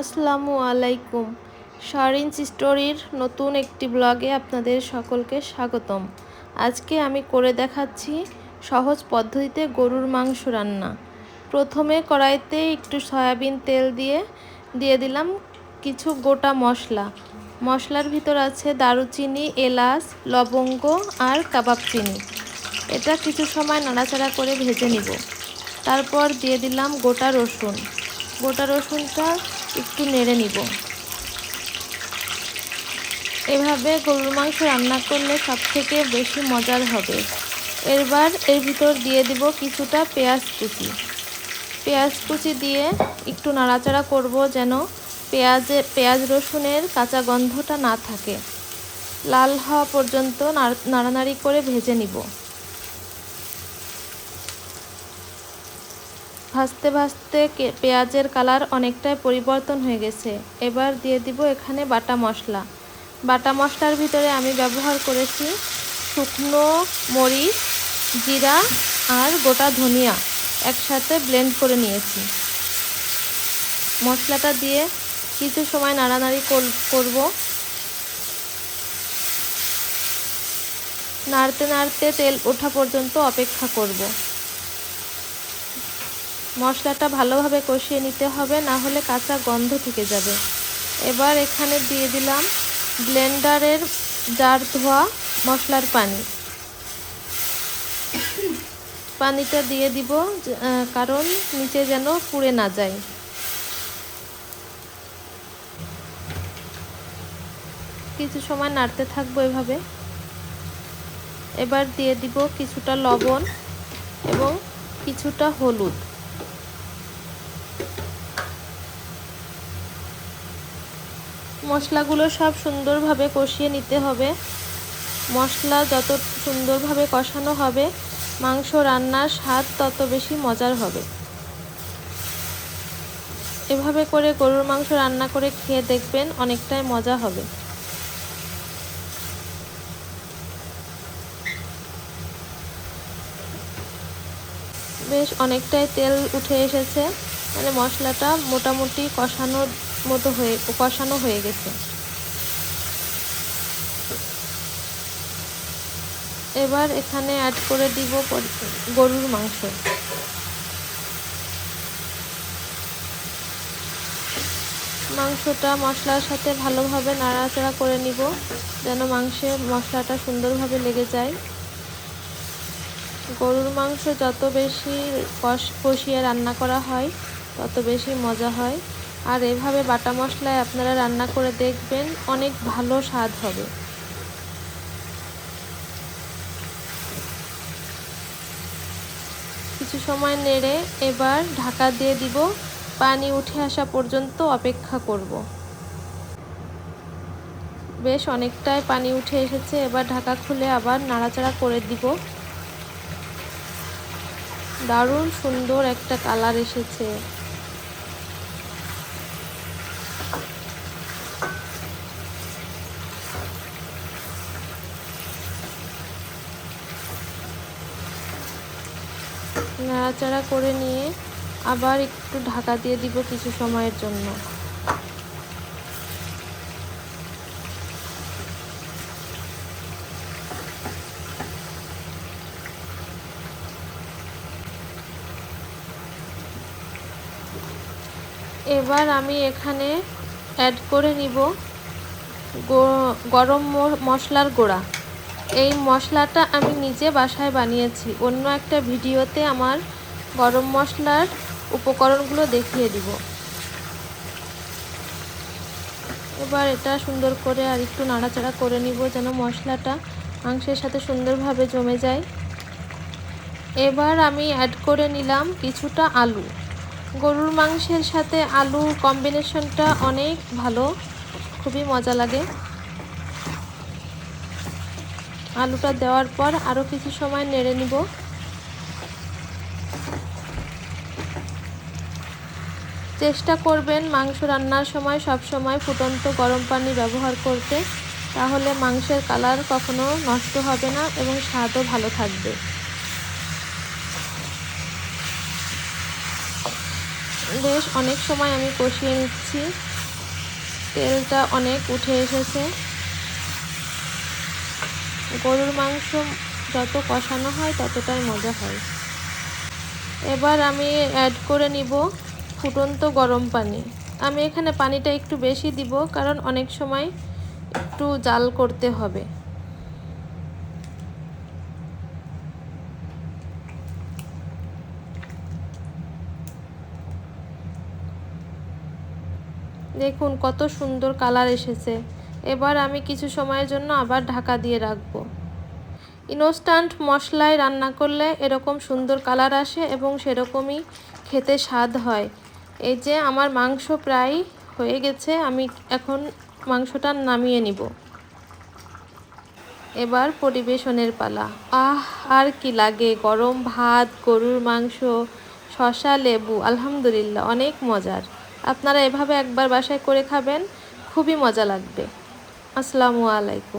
আসসালামু আলাইকুম। শারিন্স স্টোরির নতুন একটি ব্লগে আপনাদের সকলকে স্বাগতম। আজকে আমি করে দেখাচ্ছি সহজ পদ্ধতিতে গরুর মাংস রান্না। প্রথমে কড়াইতে একটু সয়াবিন তেল দিয়ে দিয়ে দিলাম কিছু গোটা মশলা। মশলার ভিতর আছে দারুচিনি, এলাচ, লবঙ্গ আর কাবাব চিনি। এটা কিছু সময় নাড়াচাড়া করে ভেজে নিব। তারপর দিয়ে দিলাম গোটা রসুন। গোটা রসুনটা একটু নেড়ে নিব। এভাবে গরুর মাংস রান্না করলে সব থেকে বেশি মজার হবে। এরবার এর ভিতর দিয়ে দিব কিছুটা পেঁয়াজ কুচি। পেঁয়াজ কুচি দিয়ে একটু নাড়াচাড়া করব যেন পেঁয়াজে, পেঁয়াজ রসুনের কাঁচা গন্ধটা না থাকে। লাল হওয়া পর্যন্ত নাড়ানাড়ি করে ভেজে নিব। ভাজতে ভাজতে পেঁয়াজের কালার অনেকটাই পরিবর্তন হয়ে গেছে। এবার দিয়ে দিব এখানে বাটা মশলা। বাটা মশলার ভিতরে আমি ব্যবহার করেছি শুকনো মরিচ, জিরা আর গোটা ধনিয়া একসাথে ব্লেন্ড করে নিয়েছি। মশলাটা দিয়ে কিছু সময় নাড়ানাড়ি করব। নাড়তে নাড়তে তেল ওঠা পর্যন্ত অপেক্ষা করব। মশলাটা ভালোভাবে কষিয়ে নিতে হবে, না হলে কাঁচা গন্ধ থেকে যাবে। এবার এখানে দিয়ে দিলাম ব্লেন্ডারের জার ধোয়া মশলার পানি। পানিটা দিয়ে দিব কারণ নিচে যেন পুড়ে না যায়। কিছু সময় নাড়তে থাকব এভাবে। এবার দিয়ে দিব কিছুটা লবণ এবং কিছুটা হলুদ। মশলাগুলো সব সুন্দরভাবে কষিয়ে নিতে হবে। মশলা যত সুন্দরভাবে কষানো হবে, মাংস রান্নার স্বাদ তত বেশি মজার হবে। এভাবে করে গরুর মাংস রান্না করে খেয়ে দেখবেন অনেকটাই মজা হবে। বেশ অনেকটাই তেল উঠে এসেছে। মানে মশলাটা মোটামুটি কষানোর মতো হয়ে কষানো হয়ে গেছে। এবার এখানে অ্যাড করে দিব গরুর মাংস। মাংসটা মশলার সাথে ভালোভাবে নাড়াচাড়া করে নিব, যেন মাংসে মশলাটা সুন্দরভাবে লেগে যায়। গরুর মাংস যত বেশি কষ, কষিয়ে রান্না করা হয়, তত বেশি মজা হয়। আর এভাবে বাটা মশলায় আপনারা রান্না করে দেখবেন অনেক ভালো স্বাদ হবে। কিছু সময় নেড়ে এবার ঢাকা দিয়ে দিব। পানি উঠে আসা পর্যন্ত অপেক্ষা করব। বেশ অনেকটাই পানি উঠে এসেছে, এবার ঢাকা খুলে আবার নাড়াচাড়া করে দিব। দারুণ সুন্দর একটা কালার এসেছে। নাড়াচাড়া করে নিয়ে আবার একটু ঢাকা দিয়ে দিব কিছু সময়ের জন্য। এবার আমি এখানে অ্যাড করে নিব গরম মশলার গুঁড়া। এই মশলাটা আমি নিজে বাসায় বানিয়েছি। অন্য একটা ভিডিওতে আমার গরম মশলার উপকরণগুলো দেখিয়ে দিব। এবার এটা সুন্দর করে আর একটু নাড়াচাড়া করে নিব যেন মশলাটা মাংসের সাথে সুন্দরভাবে জমে যায়। এবার আমি অ্যাড করে নিলাম কিছুটা আলু। গরুর মাংসের সাথে আলু কম্বিনেশনটা অনেক ভালো, খুবই মজা লাগে। আলুটা দেওয়ার পর আরও কিছু সময় নেড়ে নিব। চেষ্টা করবেন মাংস রান্নার সময় সব সময় ফুটন্ত গরম পানি ব্যবহার করতে, তাহলে মাংসের কালার কখনো নষ্ট হবে না এবং স্বাদও ভালো থাকবে। বেশ, অনেক সময় আমি কষিয়ে নিচ্ছি। তেলটা অনেক উঠে এসেছে। গরুর মাংস যত কষানো হয়, ততটাই মজা হয়। এবার আমি অ্যাড করে নিব ফুটন্ত গরম পানি। আমি এখানে পানিটা একটু বেশি দিব, কারণ অনেক সময় একটু জাল করতে হবে। দেখুন কত সুন্দর কালার এসেছে। এবার আমি কিছু সময়ের জন্য আবার ঢাকা দিয়ে রাখব। ইনস্ট্যান্ট মশলায় রান্না করলে এরকম সুন্দর কালার আসে এবং সেরকমই খেতে স্বাদ হয়। এই যে আমার মাংস প্রায় হয়ে গেছে, আমি এখন মাংসটা নামিয়ে নিব। এবার পরিবেশনের পালা। আহ, আর কি লাগে, গরম ভাত, গরুর মাংস শশা লেবু, আলহামদুলিল্লাহ, অনেক মজার। আপনারা এভাবে একবার বাসায় করে খাবেন, খুবই মজা লাগবে। আসসালামু আলাইকুম।